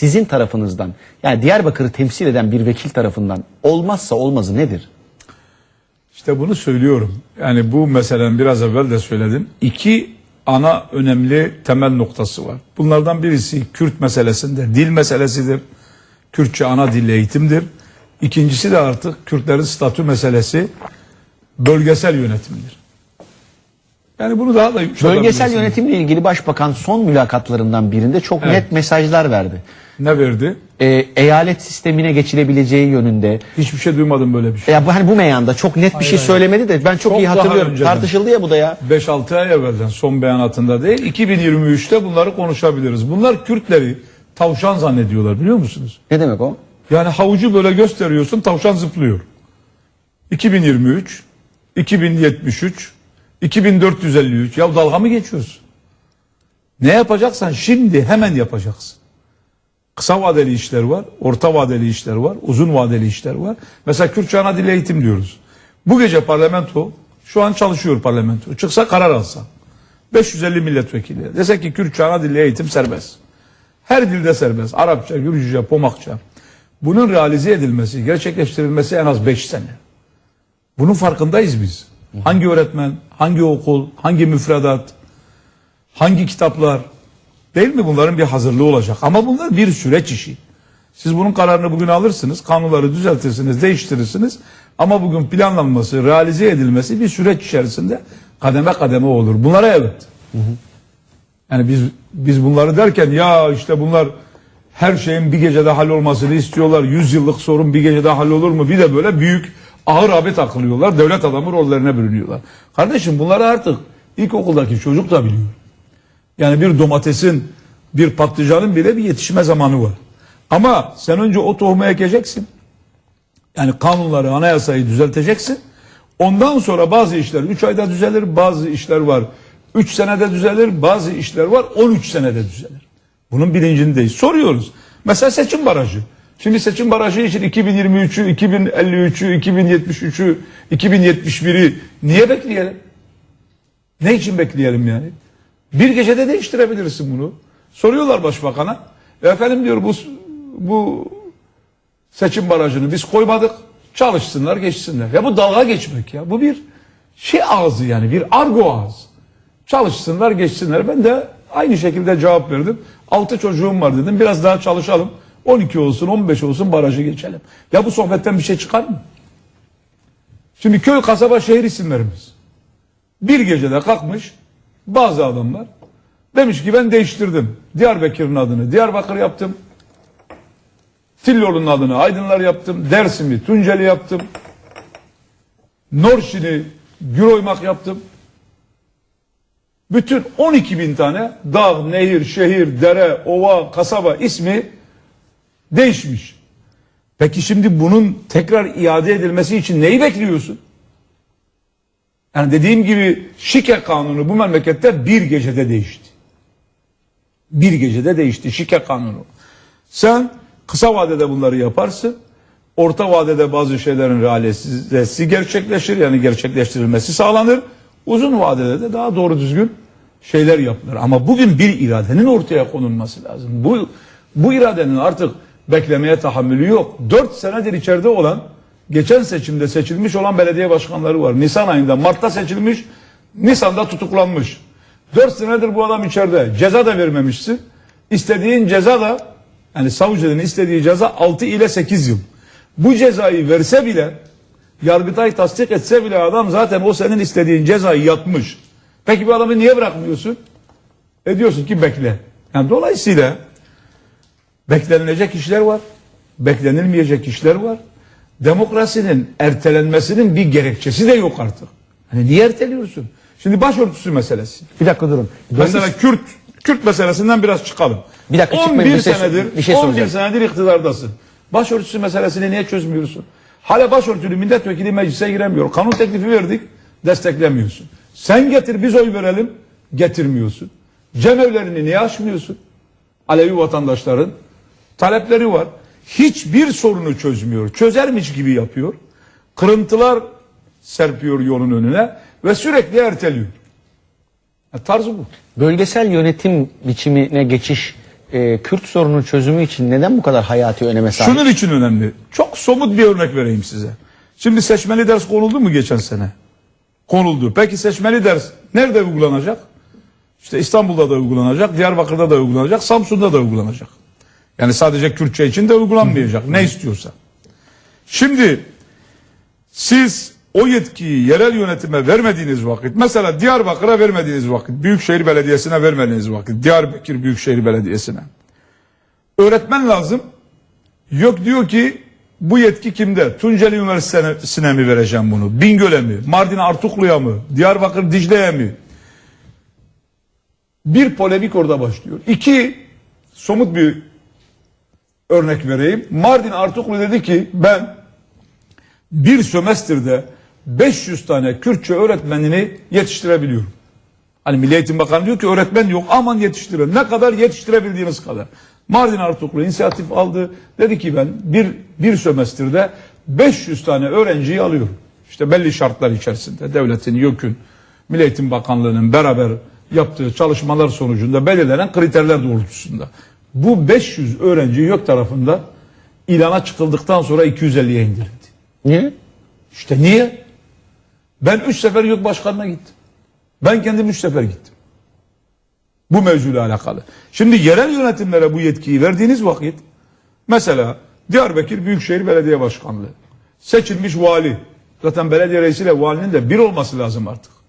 sizin tarafınızdan yani Diyarbakır'ı temsil eden bir vekil tarafından olmazsa olmazı nedir? İşte bunu söylüyorum. Yani bu meselenin biraz evvel de söyledim. İki ana önemli temel noktası var. Bunlardan birisi Kürt meselesinde dil meselesidir. Kürtçe ana dil eğitimdir. İkincisi de artık Kürtlerin statü meselesi bölgesel yönetimdir. Yani bunu daha da Bölgesel yönetimle ilgili başbakan son mülakatlarından birinde çok Evet. net mesajlar verdi. Ne verdi? Ee, eyalet sistemine geçilebileceği yönünde. Hiçbir şey duymadım böyle bir şey. Ya bu hani bu meyanda çok net bir şey söylemedi de ben çok, Çok iyi daha hatırlıyorum. önceden. Tartışıldı ya bu da ya. 5-6 ay evvelden son beyanatında değil 2023'te bunları konuşabiliriz. Bunlar Kürtleri tavşan zannediyorlar biliyor musunuz? Ne demek o? Yani havucu böyle gösteriyorsun tavşan zıplıyor. 2023, 2073, 2453 ya dalga mı geçiyorsun? Ne yapacaksan şimdi hemen yapacaksın. Kısa vadeli işler var, orta vadeli işler var, uzun vadeli işler var. Mesela Kürtçe ana dil eğitim diyoruz. Bu gece parlamento şu an çalışıyor parlamento. Çıksa karar alsa. 550 milletvekili. Dese ki Kürtçe ana dil eğitim serbest. Her dilde serbest. Arapça, Gürcüce, Pomakça. Bunun realize edilmesi, gerçekleştirilmesi en az 5 sene. Bunun farkındayız biz. Hangi öğretmen, hangi okul, hangi müfredat, hangi kitaplar değil mi bunların bir hazırlığı olacak. Ama bunlar bir süreç işi. Siz bunun kararını bugün alırsınız, kanunları düzeltirsiniz, değiştirirsiniz. Ama bugün planlanması, realize edilmesi bir süreç içerisinde kademe kademe olur. Bunlara evet. Yani biz biz bunları derken ya işte bunlar her şeyin bir gecede hallolmasını istiyorlar. Yüz yıllık sorun bir gecede hallolur mu? Bir de böyle büyük ağır abi takılıyorlar. Devlet adamı rollerine bürünüyorlar. Kardeşim bunları artık ilkokuldaki çocuk da biliyor. Yani bir domatesin, bir patlıcanın bile bir yetişme zamanı var. Ama sen önce o tohumu ekeceksin. Yani kanunları, anayasayı düzelteceksin. Ondan sonra bazı işler 3 ayda düzelir, bazı işler var 3 senede düzelir, bazı işler var 13 senede düzelir. Bunun bilincindeyiz. Soruyoruz. Mesela seçim barajı. Şimdi seçim barajı için 2023'ü, 2053'ü, 2073'ü, 2071'i niye bekleyelim? Ne için bekleyelim yani? Bir gecede değiştirebilirsin bunu. Soruyorlar başbakana. E efendim diyor bu bu seçim barajını biz koymadık. Çalışsınlar geçsinler. Ya bu dalga geçmek ya. Bu bir şey ağzı yani bir argo ağzı. Çalışsınlar geçsinler. Ben de aynı şekilde cevap verdim. Altı çocuğum var dedim. Biraz daha çalışalım. 12 olsun 15 olsun barajı geçelim. Ya bu sohbetten bir şey çıkar mı? Şimdi köy kasaba şehir isimlerimiz. Bir gecede kalkmış bazı adamlar demiş ki ben değiştirdim. Diyarbakır'ın adını Diyarbakır yaptım. Tillor'un adını Aydınlar yaptım. Dersim'i Tunceli yaptım. Norşin'i Güroymak yaptım. Bütün 12 bin tane dağ, nehir, şehir, dere, ova, kasaba ismi değişmiş. Peki şimdi bunun tekrar iade edilmesi için neyi bekliyorsun? Yani dediğim gibi şike kanunu bu memlekette bir gecede değişti. Bir gecede değişti şike kanunu. Sen kısa vadede bunları yaparsın. Orta vadede bazı şeylerin realizesi gerçekleşir. Yani gerçekleştirilmesi sağlanır. Uzun vadede de daha doğru düzgün şeyler yapılır. Ama bugün bir iradenin ortaya konulması lazım. Bu, bu iradenin artık beklemeye tahammülü yok. Dört senedir içeride olan geçen seçimde seçilmiş olan belediye başkanları var. Nisan ayında Mart'ta seçilmiş, Nisan'da tutuklanmış. Dört senedir bu adam içeride. Ceza da vermemişsin. İstediğin ceza da yani savcının istediği ceza 6 ile 8 yıl. Bu cezayı verse bile Yargıtay tasdik etse bile adam zaten o senin istediğin cezayı yatmış. Peki bu adamı niye bırakmıyorsun? E diyorsun ki bekle. Yani dolayısıyla beklenilecek işler var. Beklenilmeyecek işler var. Demokrasinin ertelenmesinin bir gerekçesi de yok artık. Hani niye erteliyorsun? Şimdi başörtüsü meselesi. Bir dakika durun. Mesela Kürt Kürt meselesinden biraz çıkalım. Bir dakika, 11 çıkmayın, bir şey- senedir bir şey 11 soracağım. senedir iktidardasın. Başörtüsü meselesini niye çözmüyorsun? Hala başörtülü milletvekili meclise giremiyor. Kanun teklifi verdik, desteklemiyorsun. Sen getir biz oy verelim, getirmiyorsun. Cemevlerini niye açmıyorsun? Alevi vatandaşların talepleri var. Hiçbir sorunu çözmüyor. Çözermiş gibi yapıyor. Kırıntılar serpiyor yolun önüne ve sürekli erteliyor. Ya tarzı bu. Bölgesel yönetim biçimine geçiş e, Kürt sorunun çözümü için neden bu kadar hayati öneme sahip? Şunun için önemli. Çok somut bir örnek vereyim size. Şimdi seçmeli ders konuldu mu geçen sene? Konuldu. Peki seçmeli ders nerede uygulanacak? İşte İstanbul'da da uygulanacak, Diyarbakır'da da uygulanacak, Samsun'da da uygulanacak. Yani sadece Kürtçe için de uygulanmayacak. Ne istiyorsa. Şimdi siz o yetkiyi yerel yönetime vermediğiniz vakit, mesela Diyarbakır'a vermediğiniz vakit, Büyükşehir Belediyesi'ne vermediğiniz vakit, Diyarbakır Büyükşehir Belediyesi'ne. Öğretmen lazım. Yok diyor ki bu yetki kimde? Tunceli Üniversitesi'ne mi vereceğim bunu? Bingöl'e mi? Mardin Artuklu'ya mı? Diyarbakır Dicle'ye mi? Bir polemik orada başlıyor. İki, somut bir örnek vereyim. Mardin Artuklu dedi ki ben bir sömestrde 500 tane Kürtçe öğretmenini yetiştirebiliyorum. Hani Milli Eğitim Bakanı diyor ki öğretmen yok aman yetiştirin. Ne kadar yetiştirebildiğiniz kadar. Mardin Artuklu inisiyatif aldı. Dedi ki ben bir, bir sömestrde 500 tane öğrenciyi alıyorum. İşte belli şartlar içerisinde devletin, YÖK'ün, Milli Eğitim Bakanlığı'nın beraber yaptığı çalışmalar sonucunda belirlenen kriterler doğrultusunda. Bu 500 öğrenci YÖK tarafından ilana çıkıldıktan sonra 250'ye indirildi. Niye? İşte niye? Ben üç sefer YÖK başkanına gittim. Ben kendim üç sefer gittim. Bu mevzuyla alakalı. Şimdi yerel yönetimlere bu yetkiyi verdiğiniz vakit mesela Diyarbakır Büyükşehir Belediye Başkanlığı seçilmiş vali zaten belediye reisiyle valinin de bir olması lazım artık.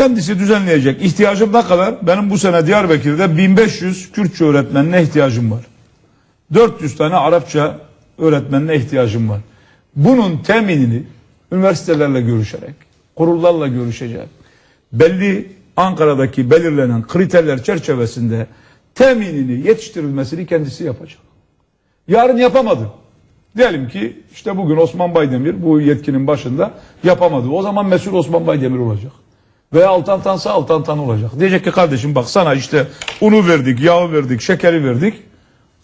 Kendisi düzenleyecek. İhtiyacım ne kadar? Benim bu sene Diyarbakır'da 1500 Kürtçe öğretmenine ihtiyacım var. 400 tane Arapça öğretmenine ihtiyacım var. Bunun teminini üniversitelerle görüşerek, kurullarla görüşecek. Belli Ankara'daki belirlenen kriterler çerçevesinde teminini yetiştirilmesini kendisi yapacak. Yarın yapamadı. Diyelim ki işte bugün Osman Baydemir bu yetkinin başında yapamadı. O zaman mesul Osman Baydemir olacak. Veya Altan Tansa Altan Tan olacak. Diyecek ki kardeşim bak sana işte unu verdik, yağı verdik, şekeri verdik.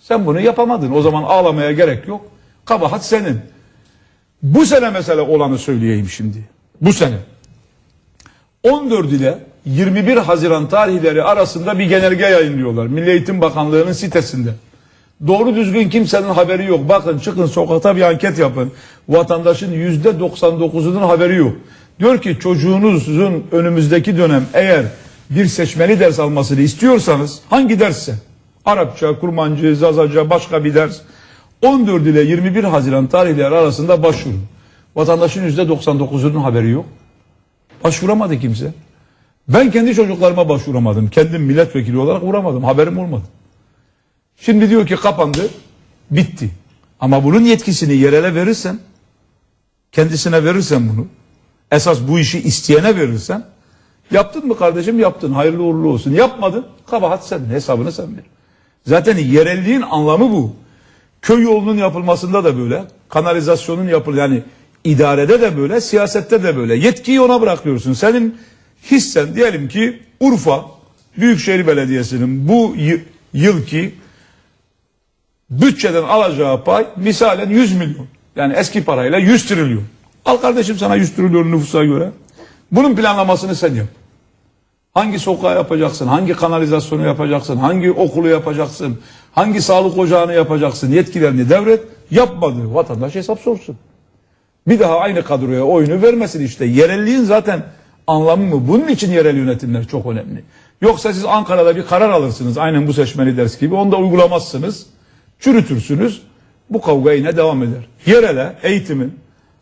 Sen bunu yapamadın. O zaman ağlamaya gerek yok. Kabahat senin. Bu sene mesela olanı söyleyeyim şimdi. Bu sene. 14 ile 21 Haziran tarihleri arasında bir genelge yayınlıyorlar. Milli Eğitim Bakanlığı'nın sitesinde. Doğru düzgün kimsenin haberi yok. Bakın çıkın sokakta bir anket yapın. Vatandaşın yüzde 99'unun haberi yok. Diyor ki çocuğunuzun önümüzdeki dönem eğer bir seçmeli ders almasını istiyorsanız hangi dersse? Arapça, Kurmancı, Zazaca başka bir ders. 14 ile 21 Haziran tarihleri arasında başvurun. Vatandaşın yüzde 99'unun haberi yok. Başvuramadı kimse. Ben kendi çocuklarıma başvuramadım. Kendim milletvekili olarak vuramadım. Haberim olmadı. Şimdi diyor ki kapandı. Bitti. Ama bunun yetkisini yerele verirsen kendisine verirsen bunu esas bu işi isteyene verirsen yaptın mı kardeşim yaptın hayırlı uğurlu olsun. Yapmadın kabahat sen hesabını sen ver. Zaten yerelliğin anlamı bu. Köy yolunun yapılmasında da böyle, kanalizasyonun yapıl yani idarede de böyle, siyasette de böyle. Yetkiyi ona bırakıyorsun. Senin hissen diyelim ki Urfa Büyükşehir Belediyesi'nin bu yılki bütçeden alacağı pay misalen 100 milyon. Yani eski parayla 100 trilyon. Al kardeşim sana 100 trilyon nüfusa göre. Bunun planlamasını sen yap. Hangi sokağı yapacaksın? Hangi kanalizasyonu yapacaksın? Hangi okulu yapacaksın? Hangi sağlık ocağını yapacaksın? Yetkilerini devret. Yapmadı. Vatandaş hesap sorsun. Bir daha aynı kadroya oyunu vermesin işte. Yerelliğin zaten anlamı mı? Bunun için yerel yönetimler çok önemli. Yoksa siz Ankara'da bir karar alırsınız. Aynen bu seçmeli ders gibi. Onu da uygulamazsınız. Çürütürsünüz. Bu kavga yine devam eder. Yerele eğitimin,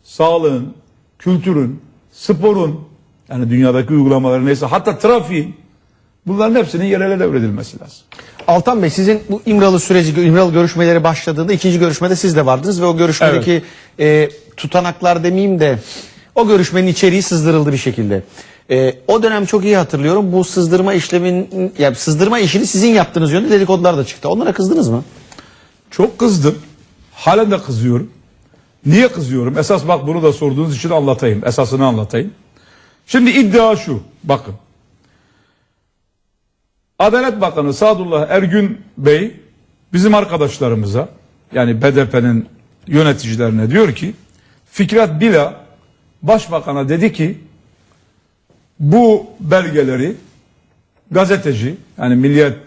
sağlığın, kültürün, sporun yani dünyadaki uygulamaları neyse hatta trafiğin bunların hepsinin yerele devredilmesi lazım. Altan Bey sizin bu İmralı süreci, İmralı görüşmeleri başladığında ikinci görüşmede siz de vardınız ve o görüşmedeki e, tutanaklar demeyeyim de o görüşmenin içeriği sızdırıldı bir şekilde. E, o dönem çok iyi hatırlıyorum. Bu sızdırma işlemin, yani sızdırma işini sizin yaptığınız yönde dedikodular da çıktı. Onlara kızdınız mı? Çok kızdım. Halen de kızıyorum. Niye kızıyorum? Esas bak bunu da sorduğunuz için anlatayım. Esasını anlatayım. Şimdi iddia şu. Bakın. Adalet Bakanı Sadullah Ergün Bey bizim arkadaşlarımıza yani BDP'nin yöneticilerine diyor ki Fikret Bila Başbakan'a dedi ki bu belgeleri gazeteci yani Milliyet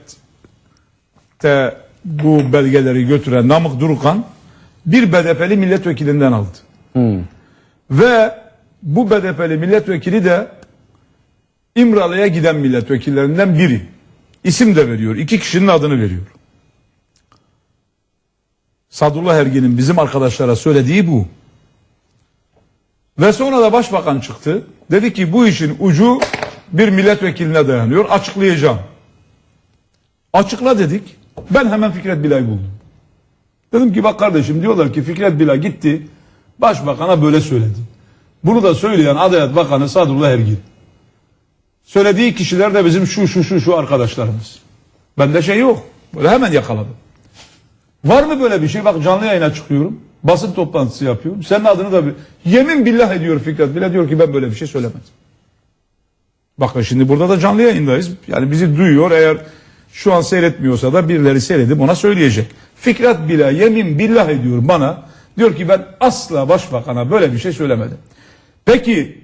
de bu belgeleri götüren Namık Durukan bir BDP'li milletvekilinden aldı. Ve bu BDP'li milletvekili de İmralı'ya giden milletvekillerinden biri. İsim de veriyor. İki kişinin adını veriyor. Sadullah Ergin'in bizim arkadaşlara söylediği bu. Ve sonra da başbakan çıktı. Dedi ki bu işin ucu bir milletvekiline dayanıyor. Açıklayacağım. Açıkla dedik. Ben hemen Fikret Bilay buldum. Dedim ki bak kardeşim diyorlar ki Fikret Bilay gitti. Başbakana böyle söyledi. Bunu da söyleyen Adalet Bakanı Sadullah Ergin. Söylediği kişiler de bizim şu şu şu şu arkadaşlarımız. Bende şey yok. Böyle hemen yakaladım. Var mı böyle bir şey? Bak canlı yayına çıkıyorum. Basın toplantısı yapıyorum. Senin adını da bir... Yemin billah ediyor Fikret Bilay diyor ki ben böyle bir şey söylemedim. Bakın şimdi burada da canlı yayındayız. Yani bizi duyuyor. Eğer şu an seyretmiyorsa da birileri seyredip ona söyleyecek. Fikret Bilay yemin billah ediyor bana. Diyor ki ben asla başbakana böyle bir şey söylemedim. Peki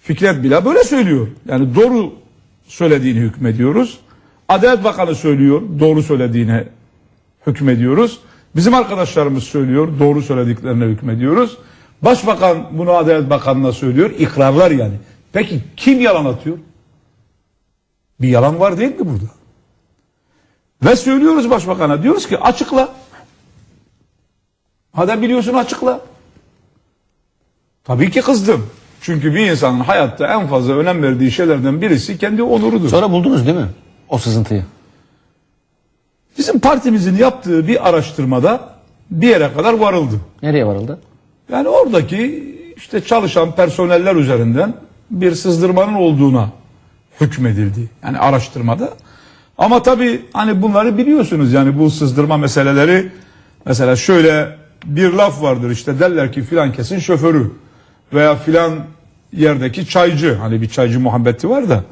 Fikret Bilay böyle söylüyor. Yani doğru söylediğini hükmediyoruz. Adalet Bakanı söylüyor. Doğru söylediğine hükmediyoruz. Bizim arkadaşlarımız söylüyor. Doğru söylediklerine hükmediyoruz. Başbakan bunu Adalet Bakanı'na söylüyor. İkrarlar yani. Peki kim yalan atıyor? Bir yalan var değil mi burada? Ve söylüyoruz başbakana. Diyoruz ki açıkla. Madem biliyorsun açıkla. Tabii ki kızdım. Çünkü bir insanın hayatta en fazla önem verdiği şeylerden birisi kendi onurudur. Sonra buldunuz değil mi o sızıntıyı? Bizim partimizin yaptığı bir araştırmada bir yere kadar varıldı. Nereye varıldı? Yani oradaki işte çalışan personeller üzerinden bir sızdırmanın olduğuna hükmedildi. Yani araştırmada. Ama tabii hani bunları biliyorsunuz yani bu sızdırma meseleleri mesela şöyle bir laf vardır işte derler ki filan kesin şoförü veya filan yerdeki çaycı hani bir çaycı muhabbeti var da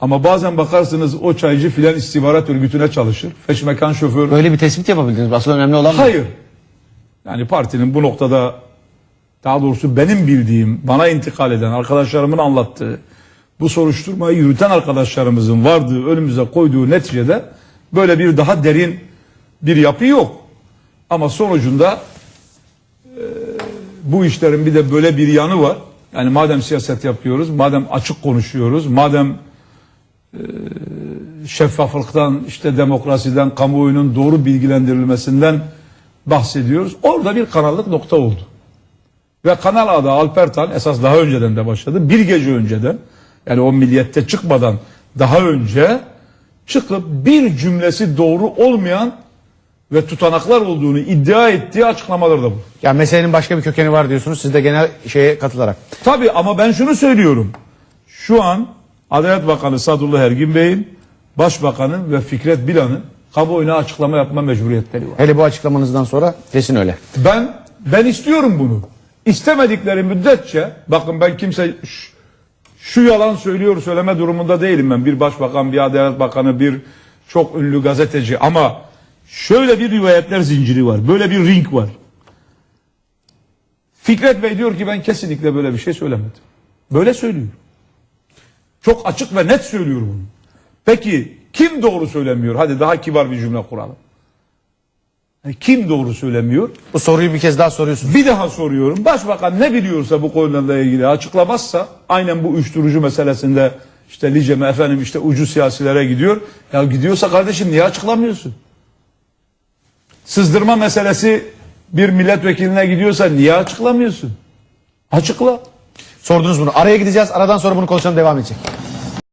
ama bazen bakarsınız o çaycı filan istihbarat örgütüne çalışır. Feşmekan şoför Böyle bir tespit yapabildiniz. Asıl önemli olan. Hayır. Yani partinin bu noktada daha doğrusu benim bildiğim, bana intikal eden arkadaşlarımın anlattığı, bu soruşturmayı yürüten arkadaşlarımızın vardığı, önümüze koyduğu neticede böyle bir daha derin bir yapı yok. Ama sonucunda e, bu işlerin bir de böyle bir yanı var. Yani madem siyaset yapıyoruz, madem açık konuşuyoruz, madem şeffaflıktan, işte demokrasiden, kamuoyunun doğru bilgilendirilmesinden bahsediyoruz. Orada bir kanallık nokta oldu. Ve kanal adı Alpertan esas daha önceden de başladı. Bir gece önceden yani o milliyette çıkmadan daha önce çıkıp bir cümlesi doğru olmayan ve tutanaklar olduğunu iddia ettiği açıklamalar da bu. Yani meselenin başka bir kökeni var diyorsunuz. Siz de genel şeye katılarak. Tabii ama ben şunu söylüyorum. Şu an Adalet Bakanı Sadullah Ergin Bey'in, Başbakanın ve Fikret Bilan'ın kamuoyuna açıklama yapma mecburiyetleri var. Hele bu açıklamanızdan sonra kesin öyle. Ben ben istiyorum bunu. İstemedikleri müddetçe bakın ben kimse ş- şu yalan söylüyor söyleme durumunda değilim ben. Bir başbakan, bir adalet bakanı, bir çok ünlü gazeteci ama şöyle bir rivayetler zinciri var. Böyle bir ring var. Fikret Bey diyor ki ben kesinlikle böyle bir şey söylemedim. Böyle söylüyor. Çok açık ve net söylüyor bunu. Peki kim doğru söylemiyor? Hadi daha kibar bir cümle kuralım. Kim doğru söylemiyor? Bu soruyu bir kez daha soruyorsunuz. Bir daha soruyorum. Başbakan ne biliyorsa bu konularla ilgili açıklamazsa aynen bu uyuşturucu meselesinde işte Licem'e efendim işte ucu siyasilere gidiyor. Ya gidiyorsa kardeşim niye açıklamıyorsun? Sızdırma meselesi bir milletvekiline gidiyorsa niye açıklamıyorsun? Açıkla. Sordunuz bunu. Araya gideceğiz. Aradan sonra bunu konuşalım devam edecek.